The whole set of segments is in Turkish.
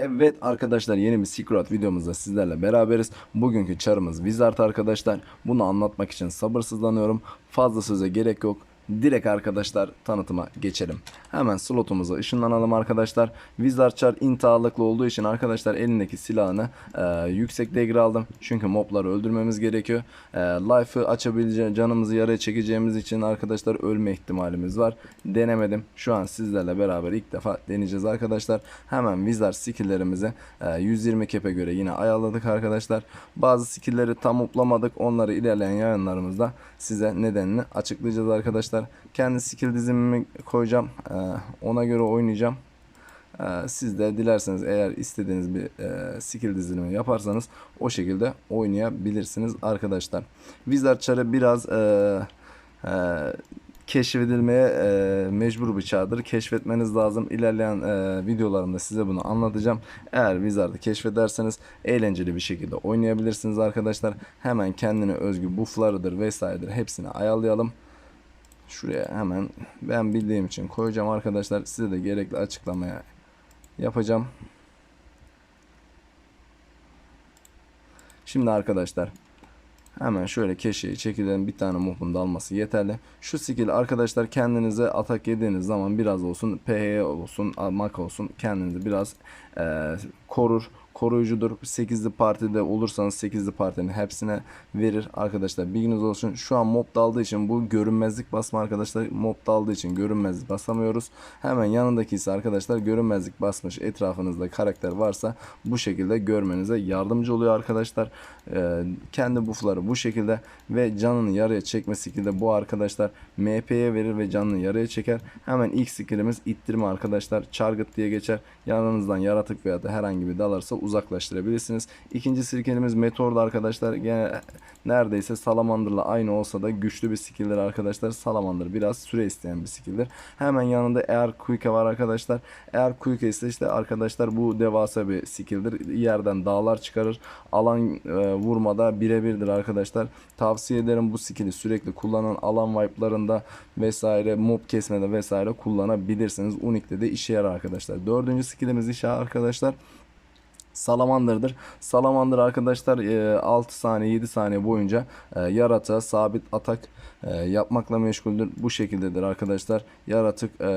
Evet arkadaşlar yeni bir Secret videomuzda sizlerle beraberiz. Bugünkü çarımız Wizard arkadaşlar. Bunu anlatmak için sabırsızlanıyorum. Fazla söze gerek yok. Direkt arkadaşlar tanıtıma geçelim. Hemen slotumuza ışınlanalım arkadaşlar. Wizard çar intiharlıklı olduğu için arkadaşlar elindeki silahını e, yüksek degre aldım. Çünkü mobları öldürmemiz gerekiyor. E, Life'ı açabileceğimiz, canımızı yaraya çekeceğimiz için arkadaşlar ölme ihtimalimiz var. Denemedim. Şu an sizlerle beraber ilk defa deneyeceğiz arkadaşlar. Hemen Wizard skilllerimizi e, 120 kepe göre yine ayarladık arkadaşlar. Bazı skillleri tam uplamadık. Onları ilerleyen yayınlarımızda size nedenini açıklayacağız arkadaşlar. Kendi skill dizimimi koyacağım. E, ona göre oynayacağım. E, siz de dilerseniz eğer istediğiniz bir e, skill dizilimi yaparsanız o şekilde oynayabilirsiniz arkadaşlar. Wizard çarı biraz e, e, keşfedilmeye e, mecbur bir çağdır. Keşfetmeniz lazım. İlerleyen e, videolarımda size bunu anlatacağım. Eğer Wizard'ı keşfederseniz eğlenceli bir şekilde oynayabilirsiniz arkadaşlar. Hemen kendine özgü bufflarıdır vesairedir hepsini ayarlayalım. Şuraya hemen ben bildiğim için koyacağım arkadaşlar. Size de gerekli açıklamaya yapacağım. Şimdi arkadaşlar Hemen şöyle keşeyi çekilen bir tane muhun dalması yeterli. Şu skill arkadaşlar kendinize atak yediğiniz zaman biraz olsun PH olsun mak olsun kendinizi biraz e, korur koruyucudur. 8'li partide olursanız 8'li partinin hepsine verir arkadaşlar. Bilginiz olsun. Şu an mob daldığı için bu görünmezlik basma arkadaşlar. Mob daldığı için görünmezlik basamıyoruz. Hemen yanındaki ise arkadaşlar görünmezlik basmış etrafınızda karakter varsa bu şekilde görmenize yardımcı oluyor arkadaşlar. Ee, kendi buffları bu şekilde ve canını yarıya çekme skill'de bu arkadaşlar MP'ye verir ve canını yarıya çeker. Hemen ilk skillimiz ittirme arkadaşlar. Charget diye geçer. Yanınızdan yaratık veya da herhangi bir dalarsa uzaklaştırabilirsiniz. İkinci skillimiz Meteor'da arkadaşlar. Gene neredeyse Salamander'la aynı olsa da güçlü bir skill'dir arkadaşlar. Salamander biraz süre isteyen bir skill'dir. Hemen yanında Air Quick'e var arkadaşlar. Air Quick'e ise işte arkadaşlar bu devasa bir skill'dir. Yerden dağlar çıkarır. Alan e, vurmada birebirdir arkadaşlar. Tavsiye ederim bu skill'i sürekli kullanan alan wipe'larında vesaire mob kesmede vesaire kullanabilirsiniz. Unique'de de işe yarar arkadaşlar. Dördüncü skill'imiz işe arkadaşlar. Salamander'dır. Salamander arkadaşlar e, 6 saniye 7 saniye boyunca e, yaratığa sabit atak e, yapmakla meşguldür. Bu şekildedir arkadaşlar. Yaratık e,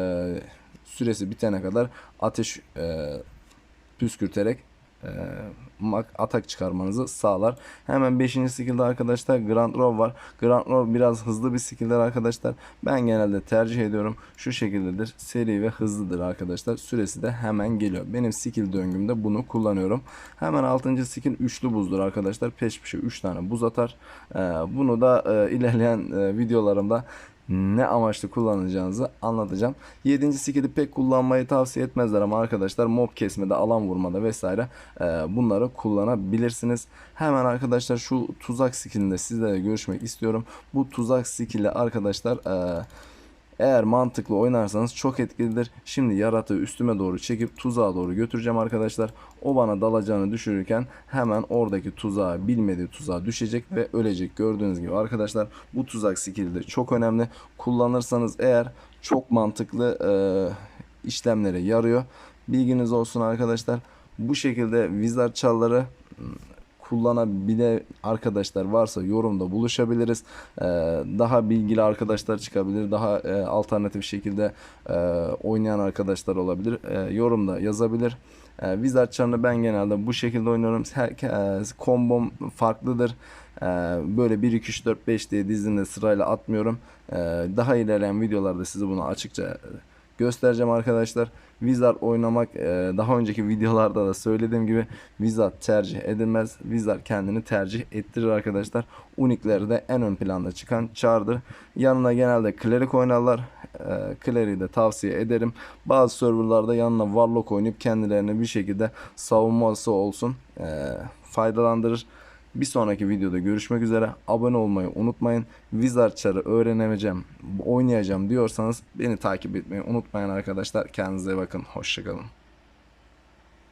süresi bitene kadar ateş e, püskürterek e, atak çıkarmanızı sağlar. Hemen 5. skill'de arkadaşlar Grand Row var. Grand Row biraz hızlı bir skill'dir arkadaşlar. Ben genelde tercih ediyorum. Şu şekildedir. Seri ve hızlıdır arkadaşlar. Süresi de hemen geliyor. Benim skill döngümde bunu kullanıyorum. Hemen 6. skill üçlü buzdur arkadaşlar. Peş peşe 3 tane buz atar. E, bunu da e, ilerleyen e, videolarımda ne amaçlı kullanacağınızı anlatacağım. 7. skill'i pek kullanmayı tavsiye etmezler ama arkadaşlar mob kesmede, alan vurmada vesaire e, bunları kullanabilirsiniz. Hemen arkadaşlar şu tuzak skillinde sizlerle görüşmek istiyorum. Bu tuzak skill'i arkadaşlar e, eğer mantıklı oynarsanız çok etkilidir. Şimdi yaratığı üstüme doğru çekip tuzağa doğru götüreceğim arkadaşlar. O bana dalacağını düşürürken hemen oradaki tuzağa bilmediği tuzağa düşecek ve ölecek. Gördüğünüz gibi arkadaşlar bu tuzak skill'i de çok önemli. Kullanırsanız eğer çok mantıklı e, işlemlere yarıyor. Bilginiz olsun arkadaşlar. Bu şekilde Wizard çarları kullanabilen arkadaşlar varsa yorumda buluşabiliriz. Ee, daha bilgili arkadaşlar çıkabilir. Daha e, alternatif şekilde e, oynayan arkadaşlar olabilir. E, yorumda yazabilir. E, Wizard çarını ben genelde bu şekilde oynuyorum. Her, e, kombom farklıdır. E, böyle 1 2 3 4 5 diye dizinde sırayla atmıyorum. E, daha ilerleyen videolarda size bunu açıkça göstereceğim arkadaşlar. Wizard oynamak e, daha önceki videolarda da söylediğim gibi Wizard tercih edilmez. Wizard kendini tercih ettirir arkadaşlar. Unique'leri de en ön planda çıkan Char'dır. Yanına genelde Cleric oynarlar. E, Cleric'i de tavsiye ederim. Bazı serverlarda yanına Warlock oynayıp kendilerine bir şekilde savunması olsun e, faydalandırır. Bir sonraki videoda görüşmek üzere. Abone olmayı unutmayın. Wizard Char'ı öğrenemeyeceğim, oynayacağım diyorsanız beni takip etmeyi unutmayın arkadaşlar. Kendinize bakın. Hoşçakalın.